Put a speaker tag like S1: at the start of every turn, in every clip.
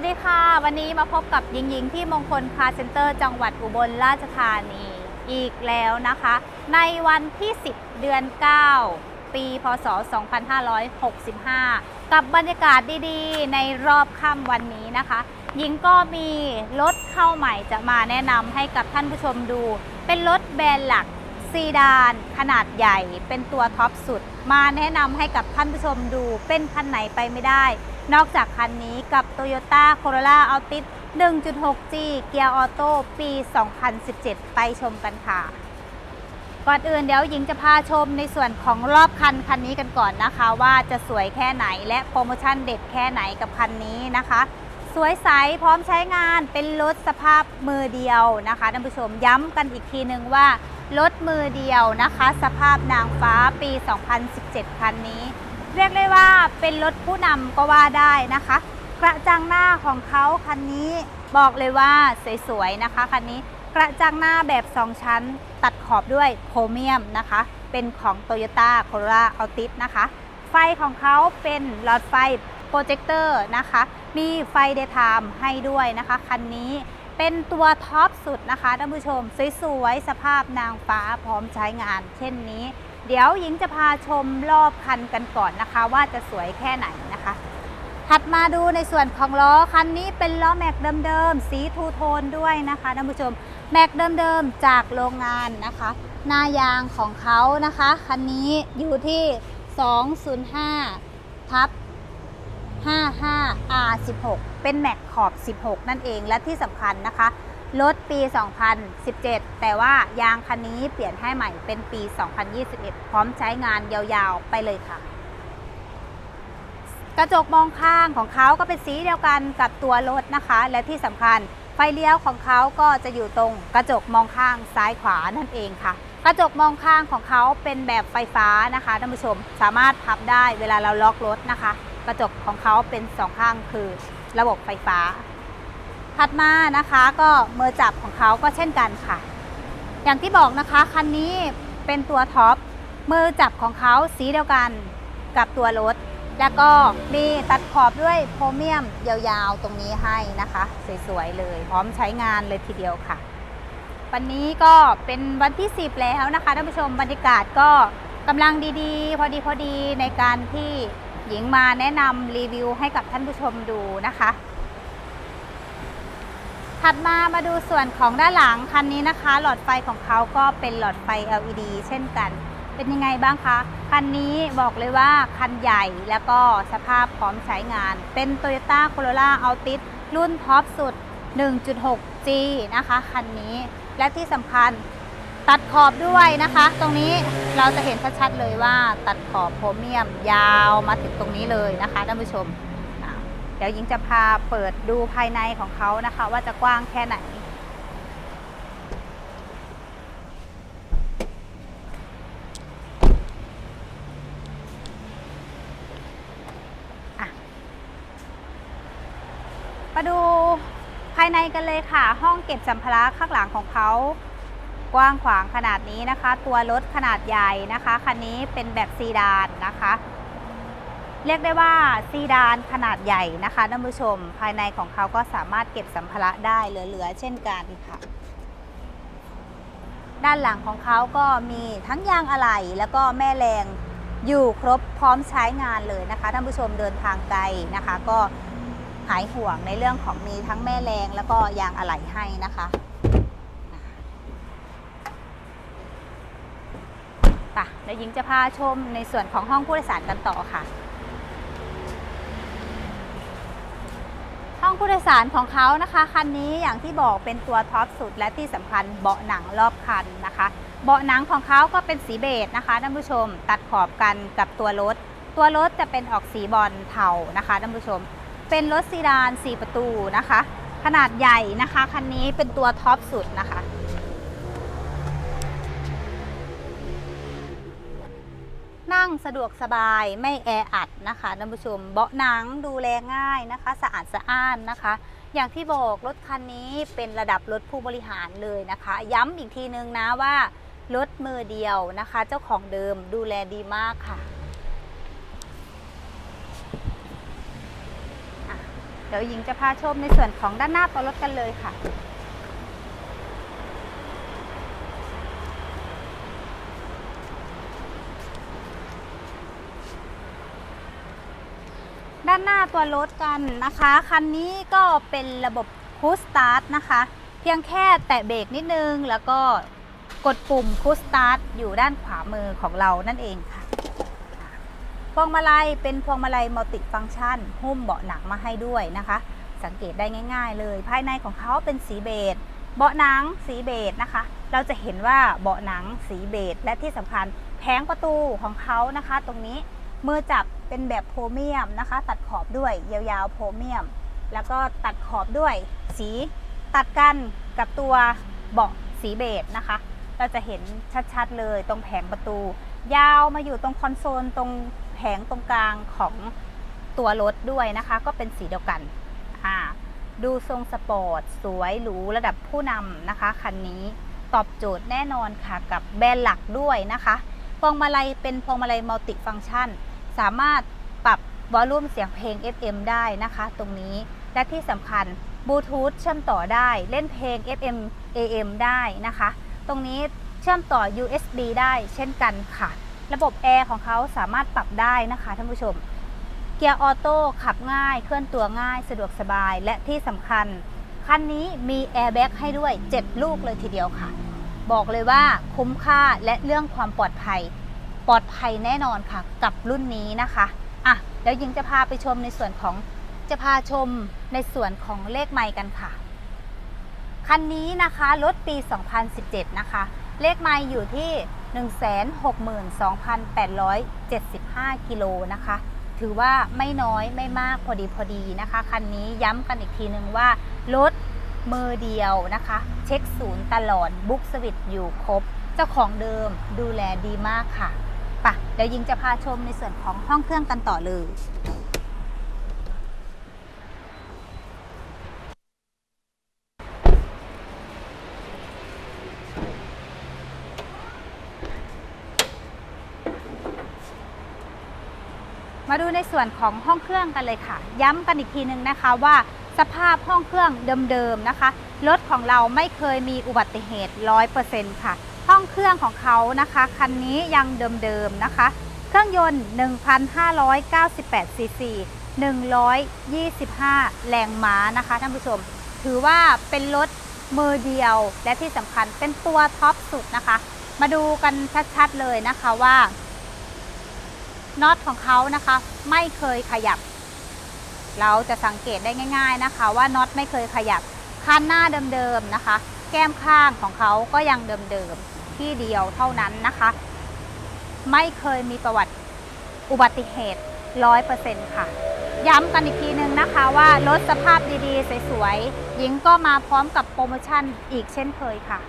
S1: วัสดีค่ะ วันนี้มาพบกับหญิงหญิงที่มงคลคาเซ็นเตอร์จังหวัดอุบลราชธานีอีกแล้วนะคะ ในวันที่ 10 เดือน 9 ปี พศ 2565 กับบรรยากาศดีๆ ในรอบค่ำวันนี้นะคะหญิงก็มีรถเข้าใหม่จะมาแนะนำให้กับท่านผู้ชมดู เป็นรถแบรนด์หลัก ซีดานขนาดใหญ่เป็นตัวท็อปสุด มาแนะนำให้กับท่านผู้ชมดูเป็นคันไหนไปไม่ได้ นอกจากคันนี้กับ Toyota Corolla Altis 1.6G เกียร์ออโต้ปี 2017 ไปชมกันค่ะ ก่อนอื่นเดี๋ยวหญิงจะพาชมในส่วนของรอบคันคันนี้กันก่อนนะคะ ว่าจะสวยแค่ไหนและโปรโมชั่นเด็ดแค่ไหนกับคันนี้นะคะ สวยใสพร้อมใช้งานเป็นรถสภาพมือเดียวนะคะท่านผู้ชมย้ำกันอีกทีนึงว่า รถมือเดียวนะคะ สภาพนางฟ้าปี 2017 คันนี้ เรียกได้ว่าเป็นรถผู้นำก็ว่าได้นะคะ กระจังหน้าของเขาคันนี้บอกเลยว่าสวยๆนะคะคันนี้กระจังหน้าแบบ 2 ชั้น ตัดขอบด้วยโครเมียมนะคะ เป็นของ Toyota Corolla Altis นะคะ ไฟของเขาเป็นหลอดไฟโปรเจคเตอร์นะคะ มีไฟเดย์ไทม์ให้ด้วยนะคะคันนี้ เป็นตัวท็อปสุดนะคะท่านผู้ชม สวยๆ สภาพนางฟ้าพร้อมใช้งาน เช่นนี้ เดี๋ยวหญิงจะพาชมรอบคันกันก่อนนะคะ ว่าจะสวยแค่ไหนนะคะ ถัดมาดูในส่วนของล้อคันนี้เป็นล้อแม็กเดิมๆ สีทูโทนด้วยนะคะท่านผู้ชม แม็กเดิมๆ จากโรงงานนะคะ หน้ายางของเขานะคะ คันนี้อยู่ที่ 205ทับ 55 R16 เป็นแม็กขอบ 16 นั่นเองและที่สำคัญนะคะ รถปี 2017 แต่ว่ายางคันนี้เปลี่ยนให้ใหม่เป็นปี 2021 พร้อมใช้งานยาวๆ ไปเลยค่ะ กระจกมองข้างของเขาก็เป็นสีเดียวกันกับตัวรถนะคะ และที่สำคัญไฟเลี้ยวของเขาก็จะอยู่ตรงกระจกมองข้างซ้ายขวานั่นเองค่ะ กระจกมองข้างของเขาเป็นแบบไฟฟ้านะคะท่านผู้ชมสามารถพับได้เวลาเราล็อกรถนะคะ กระจกของเขาเป็นสองข้างคือระบบไฟฟ้า ถัดมานะคะก็มือจับของเขาก็เช่นกันค่ะ อย่างที่บอกนะคะคันนี้เป็นตัวท็อปมือจับของเขาสีเดียวกันกับตัวรถ แล้วก็มีตัดขอบด้วยโพรเมียมยาวๆตรงนี้ให้นะคะ สวยๆเลย พร้อมใช้งานเลยทีเดียวค่ะ วันนี้ก็เป็นวันที่ 10 แล้วนะคะท่านผู้ชมบรรยากาศก็กำลังดีๆ พอดีพอดีในการที่ หญิงมาแนะนำรีวิวให้กับท่านผู้ชมดูนะคะ ถัดมามาดูส่วนของด้านหลังคันนี้นะคะ หลอดไฟของเขาก็เป็นหลอดไฟ LED เช่นกัน เป็นยังไงบ้างคะคันนี้บอกเลยว่าคันใหญ่แล้วก็สภาพพร้อมใช้งาน เป็น Toyota Corolla Altis รุ่นท็อปสุด 1.6G นะคะคันนี้และที่สำคัญ ตัดขอบด้วยนะคะ ตรงนี้เราจะเห็นชัดๆเลยว่าตัดขอบโพรเมียมยาวมาถึงตรงนี้เลยนะคะท่านผู้ชม เดี๋ยวยิงจะพาเปิดดูภายในของเขานะคะ ว่าจะกว้างแค่ไหน มาดูภายในกันเลยค่ะ ห้องเก็บสัมภาระข้างหลังของเขา กว้างขวางขนาดนี้นะคะ ตัวรถขนาดใหญ่นะคะคันนี้เป็นแบบซีดานนะคะ เรียกได้ว่าซีดานขนาดใหญ่นะคะท่านผู้ชม ภายในของเขาก็สามารถเก็บสัมภาระได้เหลือๆเช่นกันค่ะ ด้านหลังของเขาก็มีทั้งยางอะไหล่แล้วก็แม่แรงอยู่ครบพร้อมใช้งานเลยนะคะท่านผู้ชมเดินทางไกลนะคะ ก็หายห่วงในเรื่องของมีทั้งแม่แรงแล้วก็ยางอะไหล่ให้นะคะ ไปเดี๋ยวหญิงจะพาชมในส่วนของห้องผู้โดยสารกันต่อค่ะ ห้องผู้โดยสารของเขานะคะคันนี้อย่างที่บอกเป็นตัวท็อปสุดและที่สำคัญเบาะหนังรอบคันนะคะ เบาะหนังของเขาก็เป็นสีเบจนะคะท่านผู้ชม ตัดขอบกันกับตัวรถ ตัวรถจะเป็นออกสีบอลเทานะคะท่านผู้ชม เป็นรถซีดาน 4 ประตูนะคะ ขนาดใหญ่นะคะคันนี้เป็นตัวท็อปสุดนะคะ นั่งสะดวกสบายไม่แออัดนะคะท่านผู้ชมเบาะหนังดูแลง่ายนะคะ สะอาดสะอ้านนะคะ อย่างที่บอกรถคันนี้เป็นระดับรถผู้บริหารเลยนะคะ ย้ำอีกทีนึงนะว่ารถมือเดียวนะคะ เจ้าของเดิมดูแลดีมากค่ะเดี๋ยวหญิงจะพาชมในส่วนของด้านหน้าตัวรถกันเลยค่ะ ด้านหน้าตัวรถกันนะคะ คันนี้ก็เป็นระบบคูสตาร์ทนะคะ เพียงแค่แตะเบรกนิดนึง แล้วก็กดปุ่มคูสตาร์ทอยู่ด้านขวามือของเรานั่นเองค่ะ พวงมาลัยเป็นพวงมาลัยมัลติฟังก์ชัน หุ้มเบาะหนังมาให้ด้วยนะคะ สังเกตได้ง่าย ๆ เลย ภายในของเขาเป็นสีเบจเบาะหนังสีเบจนะคะ เราจะเห็นว่าเบาะหนังสีเบจและที่สำคัญแผงประตูของเขานะคะ ตรงนี้ มือจับเป็นแบบโพรเมียมนะคะ ตัดขอบด้วยยาวๆโพรเมียม แล้วก็ตัดขอบด้วยสีตัดกันกับตัวเบาะสีเบจนะคะ เราจะเห็นชัดๆเลยตรงแผงประตู ยาวมาอยู่ตรงคอนโซลตรงแผงตรงกลางของตัวรถด้วยนะคะ ก็เป็นสีเดียวกันอ่าดูทรงสปอร์ต สวยหรูระดับผู้นำนะคะคันนี้ตอบโจทย์แน่นอนค่ะกับแบรนด์หลักด้วยนะคะพวงมาลัยเป็นพวงมาลัยมัลติฟังก์ชัน สามารถปรับวอลลุ่มเสียงเพลง FM ได้นะคะตรงนี้ และที่สำคัญบลูทูธเชื่อมต่อได้ เล่นเพลง FM AM ได้นะคะ ตรงนี้เชื่อมต่อ USB ได้เช่นกันค่ะ ระบบแอร์ของเขาสามารถปรับได้นะคะท่านผู้ชม เกียร์ออโต้ขับง่าย เคลื่อนตัวง่ายสะดวกสบาย และที่สำคัญ คันนี้มีแอร์แบ็กให้ด้วย 7 ลูกเลยทีเดียวค่ะ บอกเลยว่าคุ้มค่าและเรื่องความปลอดภัย ปลอดภัยแน่นอนค่ะ กับรุ่นนี้นะคะอะเดี๋ยวยิงจะพาไปชมในส่วนของจะพาชมในส่วนของเลขไมค์กันค่ะ คันนี้นะคะรถปี 2017 นะคะ เลขไมล์อยู่ที่ 162,875 กิโลนะคะ ถือว่าไม่น้อยไม่มากพอดีพอดีนะคะ คันนี้ย้ำกันอีกทีนึงว่ารถมือเดียวนะคะ เช็คศูนย์ตลอดบุ๊กสวิตอยู่ครบ เจ้าของเดิมดูแลดีมากค่ะ ปะเดี๋ยวยิงจะพาชมในส่วนของห้องเครื่องกันต่อเลยมาดูในส่วนของห้องเครื่องกันเลยค่ะ ย้ำกันอีกทีนึงนะคะว่าสภาพห้องเครื่องเดิมๆนะคะ รถของเราไม่เคยมีอุบัติเหตุ 100%ค่ะ ห้องเครื่องของเขานะคะ คันนี้ยังเดิมๆนะคะ เครื่องยนต์ 1,598ซีซี125 แรงม้านะคะท่านผู้ชม ถือว่าเป็นรถมือเดียวและที่สำคัญเป็นตัวท็อปสุดนะคะ มาดูกันชัดๆเลยนะคะว่าน็อตของเขานะคะ ไม่เคยขยับ เราจะสังเกตได้ง่าย ๆนะคะ ว่าน็อตไม่เคยขยับคันหน้าเดิมๆนะคะ แก้มข้างของเขาก็ยังเดิมๆ ที่เดียวเท่านั้นนะคะ ไม่เคยมีประวัติอุบัติเหตุ100%ค่ะ ย้ำกันอีกทีนึงนะคะว่ารถสภาพดีๆ สวยๆ หญิงก็มาพร้อมกับโปรโมชั่นอีกเช่นเคยค่ะ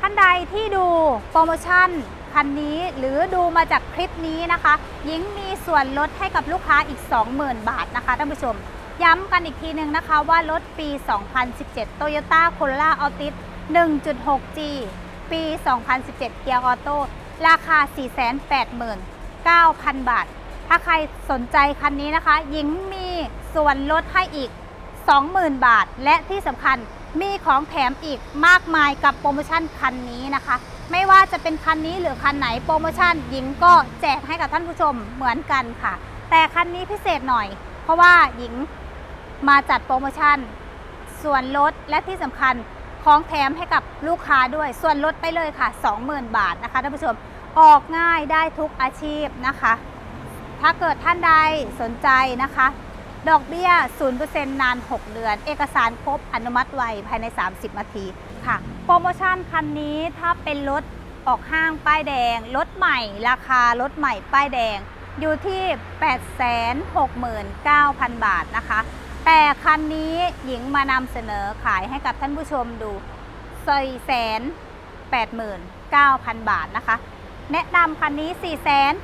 S1: ท่านใดที่ดูโปรโมชั่นคันนี้หรือดูมาจากคลิปนี้นะคะ หญิงมีส่วนลดให้กับลูกค้าอีก 20,000 บาทนะคะท่านผู้ชม ย้ำกันอีกทีหนึ่งนะคะว่ารถปี 2017 Toyota Corolla Altis 1.6G ปี 2017 เกียร์ออโต้ราคา 489,000 บาท ถ้าใครสนใจคันนี้นะคะ หญิงมีส่วนลดให้อีก 20,000 บาท และที่สำคัญมีของแถมอีกมากมายกับโปรโมชั่นคันนี้นะคะ ไม่ว่าจะเป็นคันนี้หรือคันไหนโปรโมชั่นหญิงก็แจกให้กับท่านผู้ชมเหมือนกันค่ะ แต่คันนี้พิเศษหน่อย เพราะว่าหญิง มาจัดโปรโมชั่น ส่วนลดและที่สำคัญของแถมให้กับลูกค้าด้วย ส่วนลดไปเลยค่ะ 20,000 บาทนะคะท่านผู้ชมออกง่ายได้ทุกอาชีพนะคะ ถ้าเกิดท่านใดสนใจนะคะ ดอกเบี้ย 0%นาน 6 เดือน เอกสารครบอนุมัติไวภายใน 30 นาทีค่ะ โปรโมชั่นคันนี้ถ้าเป็นรถออกห้างป้ายแดง รถใหม่ ราคารถใหม่ป้ายแดง อยู่ที่ 869,000 บาทนะคะ แต่คันนี้หญิงมานำเสนอขายให้กับท่านผู้ชมดู489,000 บาทนะคะ แนะนำคันนี้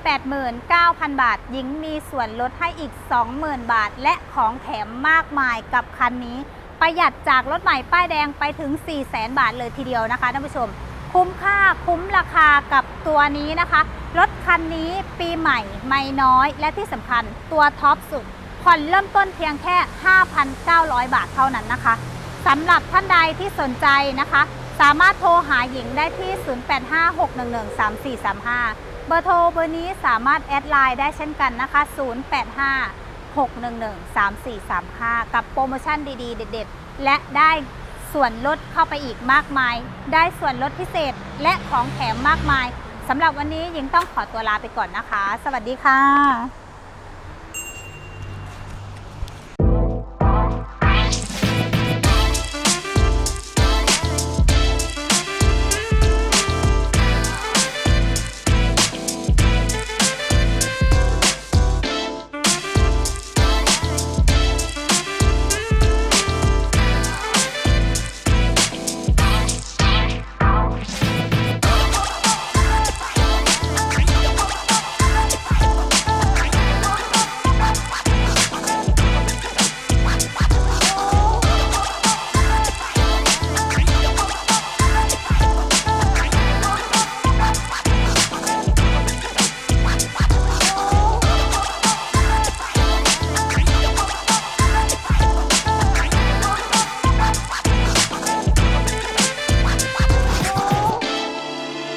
S1: 489,000 บาท หญิงมีส่วนลดให้อีก 20,000 บาท และของแถมมากมายกับคันนี้ ประหยัดจากรถใหม่ป้ายแดงไปถึง 4 0 0 0 0 บาทเลยทีเดียวนะคะท่านผู้ชม คุ้มค่าคุ้มราคากับตัวนี้นะคะ รถคันนี้ปีใหม่ไม่น้อยและที่สำคัญตัวท็อปสุด ผ่อนเริ่มต้นเพียงแค่ 5,900 บาทเท่านั้นนะคะสำหรับท่านใดที่สนใจนะคะ สามารถโทรหาหญิงได้ที่ 0856113435 เบอร์โทรเบอร์นี้สามารถแอดไลน์ได้เช่นกันนะคะ 0856113435 กับโปรโมชั่นดีๆ เด็ดๆ และได้ส่วนลดเข้าไปอีกมากมาย ได้ส่วนลดพิเศษและของแถมมากมายสำหรับวันนี้หญิงต้องขอตัวลาไปก่อนนะคะ สวัสดีค่ะ